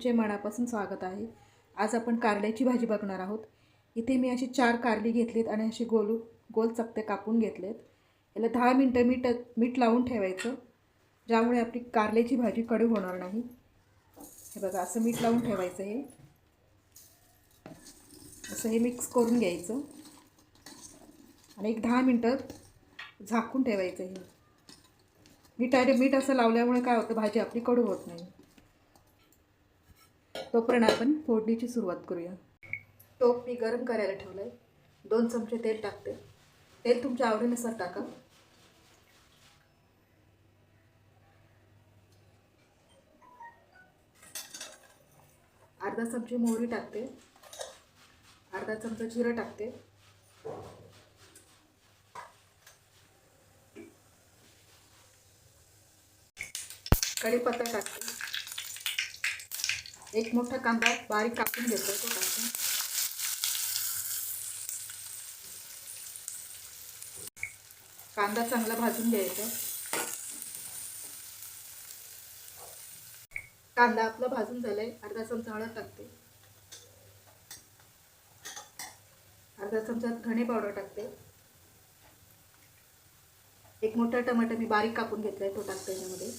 तुमचे मनापासून स्वागत आहे. आज आपण कारल्याची भाजी बघणार आहोत. इथे मी अशी चार कारली घेतलीत आणि अशी गोल गोल चपते कापून घेतलेत. याला दहा मिनटं मीठ मीठ लावून ठेवायचं ज्यामुळे आपली कारल्याची भाजी कडू होणार नाही. हे बघा असं मीठ लावून ठेवायचं हे. असं हे मिक्स करून घ्यायचं. आणि एक दहा मिनटं झाकून ठेवायचं हे. मीठ आहे मीठ असं लावल्यामुळे काय होतं भाजी आपली कडू होत नाही. तोपर्यंत आपण फोडणीची सुरुवात करूया. टोप मी गरम करायला ठेवलं आहे दोन चमचे तेल टाकते. तेल तुमच्या आवडीनुसार टाका. अर्धा चमचे मोहरी टाकते. अर्धा चमचा जिरं टाकते. कढीपत्ता टाकते. एक मोठा कांदा बारीक कापून घेतो तो टाकून कांदा चांगला भाजून घ्यायचा. कांदा आपला भाजून झालाय अर्धा चमचा हळद टाकते. अर्धा चमचा धणे पावडर टाकते. एक मोठा टमाटर मी बारीक कापून घेतलाय तो टाकते याच्यामध्ये.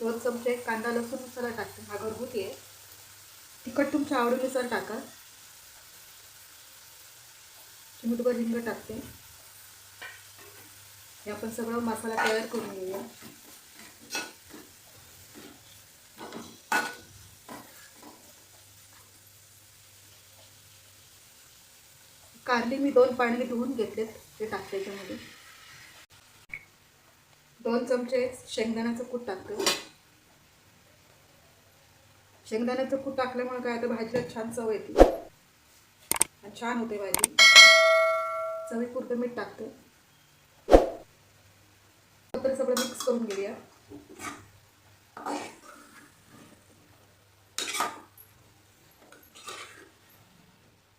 दोन चमचे कांदा लसूण मसाला टाकते. हा घरगुती आहे. तिखट तुमच्या आवडीनुसार टाका. चिमूटभर हिंग टाकते. हे आपण सगळं मसाला तयार करून घेऊया. कारली मी दोन पाणी धुवून घेतलेत ते टाकते त्याच्यामध्ये दोन चमचे शेंगदाण्याचं कूट टाकते. शेंगदाण्याचं खूप टाकल्यामुळे काय तर भाजीला छान चव येते. आणि छान होते भाजी. चवीपुरतं मीठ टाकते. तर सगळं मिक्स करून घेऊया.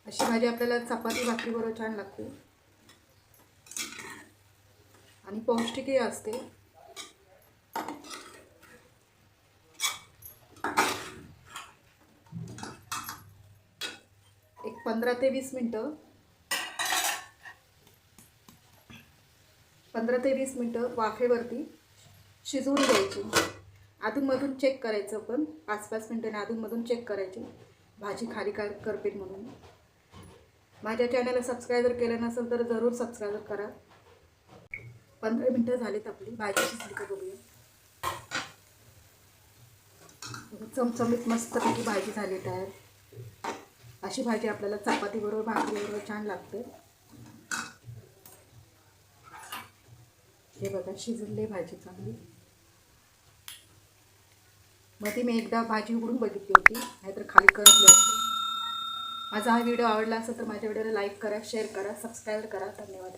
अशी भाजी आपल्याला चपाती भाकरी बरोबर छान लागते. आणि पौष्टिकही असते एक पंधरा ते वीस मिनटं. पंधरा ते वीस मिनटं वाफेवरती शिजवून घ्यायची. अधूनमधून चेक करायचं पण पाच पाच मिनटाने अधूनमधून चेक करायची. भाजी खाली कर करपेल म्हणून. माझ्या चॅनलला सबस्क्राईब जर केलं नसेल तर जरूर सबस्क्राईब करा. पंधरा मिनटं झालीत आपली. भाजी शिजली का बघूया. चमचमीत मस्तपैकी भाजी झाली तयार. अशी भाजी आपल्याला चपातीबरोबर भाकरीबरोबर छान लागते. हे बघा शिजले भाजी चांगली. मग ती मी एकदा भाजी उघडून बघितली होती नाहीतर खाली करत होती माझा हा व्हिडिओ आवडला असेल तर माझ्या व्हिडिओला लाईक करा शेअर करा सबस्क्राईब करा. धन्यवाद.